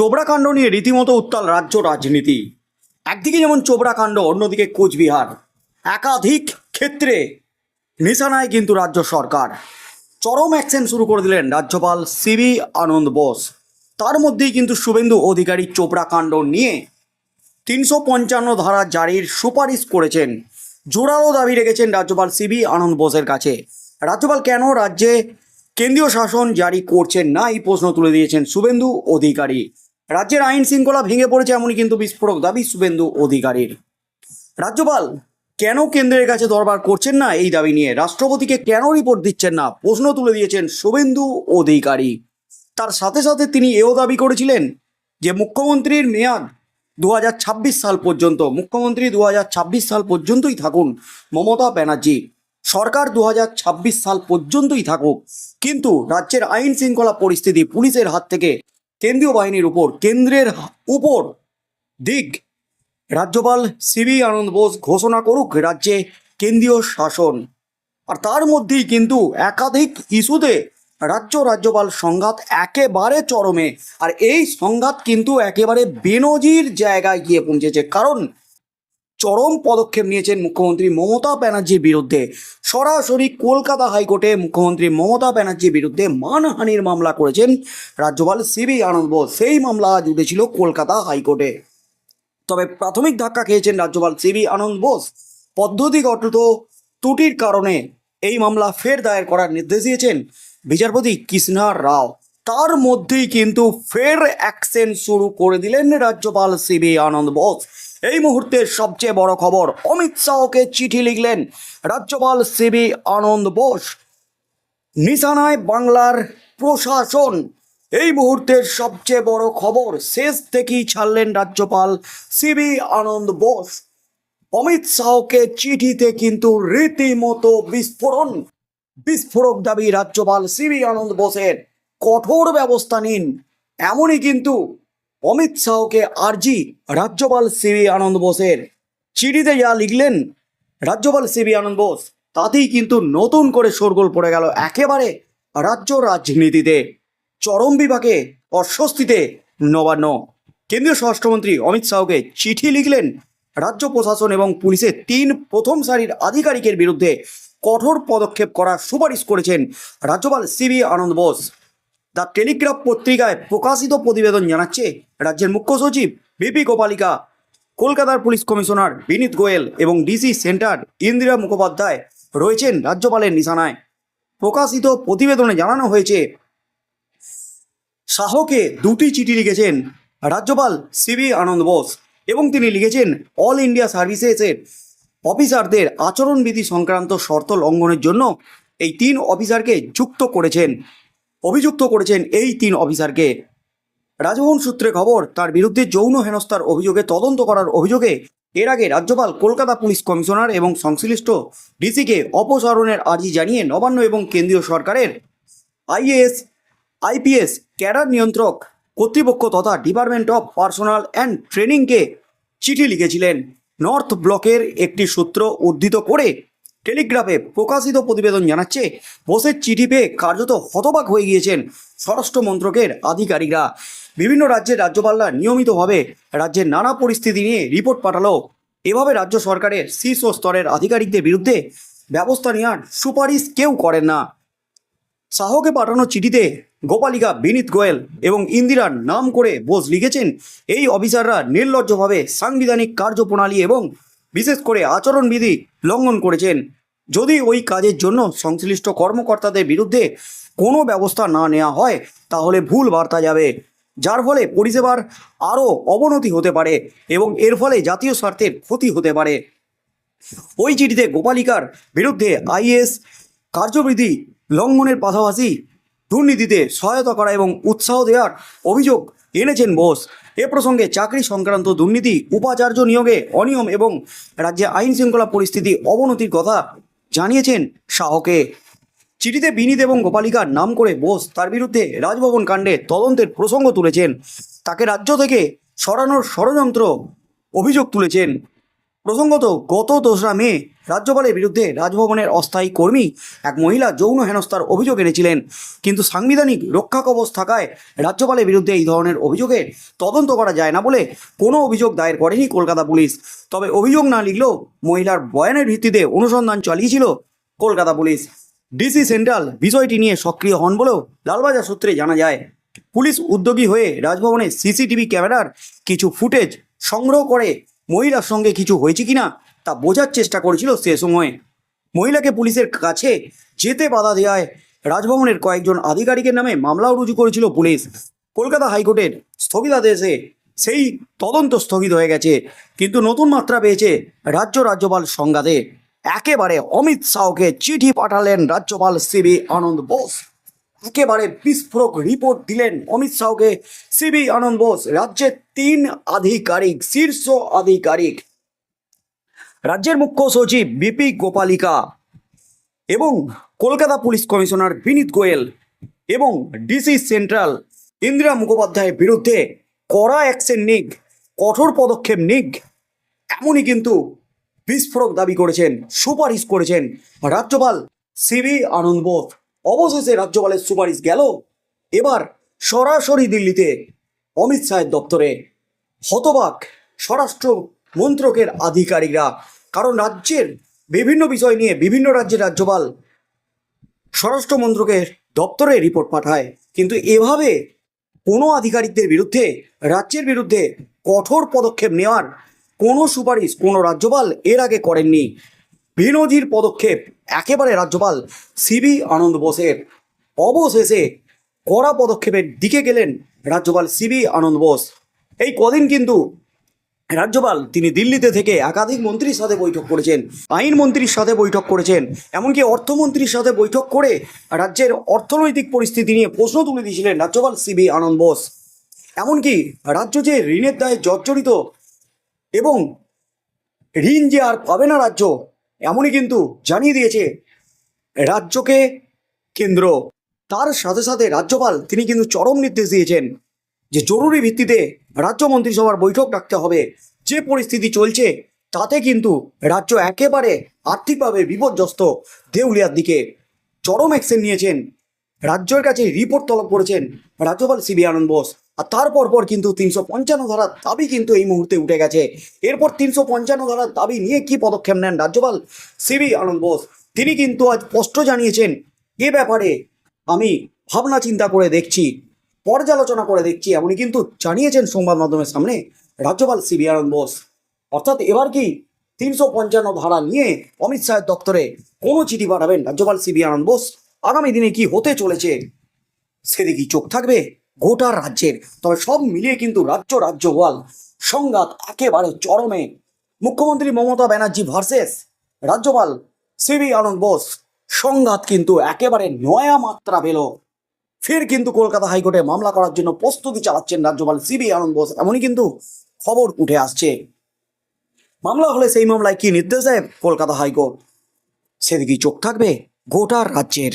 চোবড়া কাণ্ড নিয়ে রীতিমতো উত্তাল রাজ্য রাজনীতি। একদিকে যেমন চোবড়া কাণ্ড অন্যদিকে কোচবিহার। একাধিক ক্ষেত্রে নিশানায় কিন্তু রাজ্য সরকার। চরম অ্যাকশন শুরু করে দিলেন রাজ্যপাল সিবি আনন্দ বোস। তার মধ্যেই কিন্তু শুভেন্দু অধিকারী চোপড়া কাণ্ড নিয়ে তিনশো পঞ্চান্ন ধারা জারির সুপারিশ করেছেন। জোরালো দাবি রেখেছেন রাজ্যপাল সিবি আনন্দ বোসের কাছে। রাজ্যপাল কেন রাজ্যে কেন্দ্রীয় শাসন জারি করছেন না এই প্রশ্ন তুলে দিয়েছেন শুভেন্দু অধিকারী। রাজ্যের আইন শৃঙ্খলা ভেঙে পড়েছে এমনই কিন্তু বিস্ফোরক দাবি শুভেন্দু অধিকারীর। রাজ্যপাল, কেন কেন্দ্রের কাছে দরবার করছেন না এই দাবি নিয়ে? রাষ্ট্রপতিকে কেন রিপোর্ট দিচ্ছেন না? প্রশ্ন তুলে দিয়েছেন শুভেন্দু অধিকারী। তার সাথে সাথে তিনি এও দাবি করেছিলেন যে মুখ্যমন্ত্রীর মেয়াদ দু হাজার ছাব্বিশ সাল পর্যন্ত, মুখ্যমন্ত্রী দু হাজার ছাব্বিশ সাল পর্যন্তই থাকুন মমতা ব্যানার্জি। সরকার দু হাজার ছাব্বিশ সাল পর্যন্তই থাকুক। কিন্তু রাজ্যের আইন শৃঙ্খলা পরিস্থিতি পুলিশের হাত থেকে কেন্দ্রীয় বাহিনীর উপর, কেন্দ্রের উপর দিক। রাজ্যপাল সিবি আনন্দ বোস ঘোষণা করুক রাজ্যে কেন্দ্রীয় শাসন। আর তার মধ্যেই কিন্তু একাধিক ইস্যুতে রাজ্য রাজ্যপাল সংঘাত একেবারে চরমে। আর এই সংঘাত কিন্তু একেবারে বেনজির জায়গায় গিয়ে পৌঁছেছে। কারণ চরম পদক্ষেপ নিয়েছেন মুখ্যমন্ত্রী মমতা ব্যানার্জির বিরুদ্ধে। সরাসরি কলকাতা হাইকোর্টে মুখ্যমন্ত্রী মমতা ব্যানার্জির বিরুদ্ধে মানহানির মামলা করেছেন রাজ্যপাল সিবি আনন্দ বোস। সেই মামলা আজ উঠেছিল কলকাতা হাইকোর্টে। তবে প্রাথমিক ধাক্কা খেয়েছেন রাজ্যপাল সিবি আনন্দ বোস। পদ্ধতিগত ত্রুটির কারণে এই মামলা ফের দায়ের করার নির্দেশ দিয়েছেন বিচারপতি কৃষ্ণা রাও। তার মধ্যেই কিন্তু ফের অ্যাকশন শুরু করে দিলেন রাজ্যপাল সিবি আনন্দ বোস। এই মুহূর্তের সবচেয়ে বড় খবর, অমিত শাহকে চিঠি লিখলেন রাজ্যপাল সিবি আনন্দ বোস। নিশানায় বাংলার প্রশাসন। এই মুহূর্তের সবচেয়ে বড় খবর, শেষ থেকেই ছাড়লেন রাজ্যপাল সিবি আনন্দ বোস। অমিত শাহকে চিঠিতে কিন্তু রীতিমতো বিস্ফোরণ। বিস্ফোরক দাবি রাজ্যপাল সিবি আনন্দ বোসের। কঠোর ব্যবস্থা নিন, এমনই কিন্তু অমিত শাহকে আরজি, রাজ্যপাল সিবি আনন্দ বোসের। চিঠিতে যা লিখলেন, রাজ্যপাল সিবি আনন্দ বোস, তাতেই কিন্তু নতুন করে শোরগোল পড়ে গেল একেবারে রাজ্য রাজনীতিতে। চরম বিভাগে অস্বস্তিতে, নবান্ন। কেন্দ্রীয় স্বরাষ্ট্রমন্ত্রী অমিত শাহকে চিঠি লিখলেন, রাজ্য প্রশাসন এবং পুলিশের তিন প্রথম সারির আধিকারিকের বিরুদ্ধে কঠোর পদক্ষেপ করার সুপারিশ করেছেন রাজ্যপাল CB Ananda Bose. The Telegraph পত্রিকায় প্রকাশিত প্রতিবেদন জানাচ্ছে রাজ্যের মুখ্য সচিব বিপি গোপালিকা। কলকাতার পুলিশ কমিশনার বিনীত গোয়েল এবং ডিসি সেন্টার ইন্দিরা মুখোপাধ্যায় রয়েছেন রাজ্যপালের নিশানায়। প্রকাশিত প্রতিবেদনে জানানো হয়েছে, শাহকে দুটি চিঠি লিখেছেন রাজ্যপাল সিবি আনন্দ বোস এবং তিনি লিখেছেন, অল ইন্ডিয়া সার্ভিসেসের অফিসারদের আচরণবিধি সংক্রান্ত শর্ত লঙ্ঘনের জন্য এই তিন অফিসারকে যুক্ত করেছেন। অভিযুক্ত করেছেন এই তিন অফিসারকে। রাজভবন সূত্রে খবর, তার বিরুদ্ধে যৌন হেনস্থার অভিযোগে তদন্ত করার অভিযোগে এর আগে রাজ্যপাল কলকাতা পুলিশ কমিশনার এবং সংশ্লিষ্ট ডিসিকে অপসারণের আর্জি জানিয়ে নবান্ন এবং কেন্দ্রীয় সরকারের আইএএস, আইপিএস, ক্যাডার নিয়ন্ত্রক কর্তৃপক্ষ তথা ডিপার্টমেন্ট অফ পার্সোনাল অ্যান্ড ট্রেনিংকে চিঠি লিখেছিলেন। নর্থ ব্লকের একটি সূত্র উদ্ধৃত করে টেলিগ্রাফে প্রকাশিত প্রতিবেদন জানাচ্ছে, বোসের চিঠি পেয়ে কার্যত হতবাক হয়ে গিয়েছেন স্বরাষ্ট্র মন্ত্রকের আধিকারিকরা। বিভিন্ন রাজ্যের রাজ্যপালরা নিয়মিতভাবে রাজ্যের নানা পরিস্থিতি নিয়ে রিপোর্ট পাঠালো এভাবে রাজ্য সরকারের শীর্ষ স্তরের আধিকারিকদের বিরুদ্ধে ব্যবস্থা নেওয়ার সুপারিশ কেউ করেন না। শাহকে পাঠানো চিঠিতে গোপালিকা, বিনীত গোয়েল এবং ইন্দিরার নাম করে বোস লিখেছেন, এই অফিসাররা নির্লজ্জভাবে সাংবিধানিক কার্যপ্রণালী এবং বিশেষ করে আচরণবিধি লঙ্ঘন করেছেন। যদি ওই কাজের জন্য সংশ্লিষ্ট কর্মকর্তাদের বিরুদ্ধে কোনো ব্যবস্থা না নেওয়া হয়, তাহলে ভুল বার্তা যাবে। যার ফলে পরিষেবার আরও অবনতি হতে পারে এবং এর ফলে জাতীয় স্বার্থের ক্ষতি হতে পারে। ওই চিঠিতে গোপালিকার বিরুদ্ধে আইএস কার্যবিধি লঙ্ঘনের পাশাপাশি দুর্নীতিতে সহায়তা করা এবং উৎসাহ দেওয়ার অভিযোগ এনেছেন বোস। এ প্রসঙ্গে চাকরি সংক্রান্ত দুর্নীতি, উপাচার্য নিয়োগে অনিয়ম এবং রাজ্যে আইন শৃঙ্খলা পরিস্থিতি অবনতির কথা জানিয়েছেন শাহকে। চিঠিতে বিনীত এবং গোপালিকার নাম করে বোস, তার বিরুদ্ধে রাজভবন কাণ্ডে তদন্তের প্রসঙ্গ তুলেছেন। তাকে রাজ্য থেকে সরানোর ষড়যন্ত্র অভিযোগ তুলেছেন। প্রসঙ্গত, গত দোসরা মে রাজ্যপালের বিরুদ্ধে রাজভবনের অস্থায়ী কর্মী এক মহিলা যৌন হেনস্থার অভিযোগ এনেছিলেন। কিন্তু সাংবিধানিক রক্ষা কবচ থাকায় রাজ্যপালের বিরুদ্ধে এই ধরনের অভিযোগের তদন্ত করা যায় না বলে কোনো অভিযোগ দায়ের করেনি কলকাতা পুলিশ। তবে অভিযোগ না লিখলেও মহিলার বয়ানের ভিত্তিতে অনুসন্ধান চালিয়েছিল কলকাতা পুলিশ। ডিসি সেন্ট্রাল বিষয়টি নিয়ে সক্রিয় হন বলেও লালবাজার সূত্রে জানা যায়, পুলিশ উদ্যোগী হয়ে রাজভবনে সিসিটিভি ক্যামেরার কিছু ফুটেজ সংগ্রহ করে মহিলার সঙ্গে কিছু হয়েছে কিনা তা বোঝার চেষ্টা করেছিল সে সময়। মহিলাকে পুলিশের কাছে যেতে বাধা দেওয়ায় রাজভবনের কয়েকজন আধিকারিকের নামে মামলাও রুজু করেছিল পুলিশ। কলকাতা হাইকোর্টের স্থগিতাদেশে সেই তদন্ত স্থগিত হয়ে গেছে, কিন্তু নতুন মাত্রা পেয়েছে রাজ্য রাজ্যপাল সংঘাতে। একেবারে অমিত শাহকে চিঠি পাঠালেন রাজ্যপাল সিবি আনন্দ বোস। একেবারে বিস্ফোরক রিপোর্ট দিলেন অমিত শাহকে সিবি আনন্দ বোস, রাজ্যের তিন আধিকারিক, শীর্ষ আধিকারিক। রাজ্যের মুখ্য সচিব বিপি গোপালিকা এবং কলকাতা পুলিশ কমিশনার বিনীত গোয়েল এবং ডিসি সেন্ট্রাল ইন্দিরা মুখোপাধ্যায়ের বিরুদ্ধে কড়া অ্যাকশন নিক, কঠোর পদক্ষেপ নিক, এমনই কিন্তু বিস্ফোরক দাবি করেছেন, সুপারিশ করেছেন রাজ্যপাল সিবি আনন্দ বোস। অবশেষে রাজ্যপালের সুপারিশ গেল। এবার সরাসরি দিল্লিতে অমিত শাহের দপ্তরে হতবাক স্বরাষ্ট্র মন্ত্রকের আধিকারিকরা, কারণ রাজ্যের বিভিন্ন বিষয় নিয়ে বিভিন্ন রাজ্যের রাজ্যপাল স্বরাষ্ট্র মন্ত্রকের দপ্তরে রিপোর্ট পাঠায়। কিন্তু এভাবে কোনো আধিকারিকদের বিরুদ্ধে, রাজ্যের বিরুদ্ধে কঠোর পদক্ষেপ নেওয়ার কোনো সুপারিশ কোনো রাজ্যপাল এর আগে করেননি। বিনোদীর পদক্ষেপ, একেবারে রাজ্যপাল সিবি আনন্দ বোসের অবশেষে কড়া পদক্ষেপের দিকে গেলেন রাজ্যপাল সিবি আনন্দ বোস। এই কদিন কিন্তু রাজ্যপাল তিনি দিল্লিতে থেকে একাধিক মন্ত্রীর সাথে বৈঠক করেছেন আইন মন্ত্রীর সাথে বৈঠক করেছেন, এমনকি অর্থমন্ত্রীর সাথে বৈঠক করে রাজ্যের অর্থনৈতিক পরিস্থিতি নিয়ে প্রশ্ন তুলে দিয়েছিলেন রাজ্যপাল সিবি আনন্দ বোস। এমনকি রাজ্য যে ঋণের দায়ে জর্জরিত এবং ঋণ যে আর পাবে না রাজ্য এমনই কিন্তু জানিয়ে দিয়েছে রাজ্যকে কেন্দ্র। তার সাথে সাথে রাজ্যপাল তিনি কিন্তু চরম নির্দেশ দিয়েছেন যে জরুরি ভিত্তিতে রাজ্য মন্ত্রিসভার বৈঠক ডাকতে হবে। যে পরিস্থিতি চলছে তাতে কিন্তু রাজ্য একেবারে আর্থিকভাবে বিপর্যস্ত দেউলিয়ার দিকে। চরম অ্যাকশন নিয়েছেন। রাজ্যের কাছে রিপোর্ট তলব করেছেন রাজ্যপাল সিবি আনন্দ বোস। আর তারপর পর কিন্তু তিনশো পঞ্চান্ন ধারার দাবি কিন্তু এই মুহূর্তে উঠে গেছে। এরপর তিনশো পঞ্চান্ন ধারার দাবি নিয়ে কি পদক্ষেপ নেন রাজ্যপাল সিবি আনন্দ বোস? তিনি কিন্তু আজ স্পষ্ট জানিয়েছেন, এ ব্যাপারে আমি ভাবনা চিন্তা করে দেখছি, পর্যালোচনা করে দেখছি। এমনই কিন্তু জানিয়েছেন সংবাদ মাধ্যমের সামনে রাজ্যপাল সিবি আনন্দ বোস। অর্থাৎ এবার কি তিনশো পঞ্চান্ন ধারা নিয়ে অমিত শাহের দপ্তরে কোনো চিঠি পাঠাবেন রাজ্যপাল সিবি আনন্দ বোস? আগামী দিনে কি হতে চলেছে? সেদিকেই চোখ থাকবে? গোটা রাজ্যের, তবে সব মিলিয়ে কিন্তু রাজ্য রাজ্যপাল সংঘাত একেবারে চরমে। মুখ্যমন্ত্রী মমতা ব্যানার্জি ভার্সেস রাজ্যপাল সিবি আনন্দ বোস, সংঘাত কিন্তু একেবারে নয়া মাত্রা পেল। ফের কিন্তু কলকাতা হাইকোর্টে মামলা করার জন্য প্রস্তুতি চালাচ্ছেন রাজ্যপাল সিবি আনন্দ বোস, এমনই কিন্তু খবর উঠে আসছে। মামলা হলে সেই মামলায় কি নির্দেশ দেয় কলকাতা হাইকোর্ট? সেদিকেই চোখ থাকবে গোটা রাজ্যের।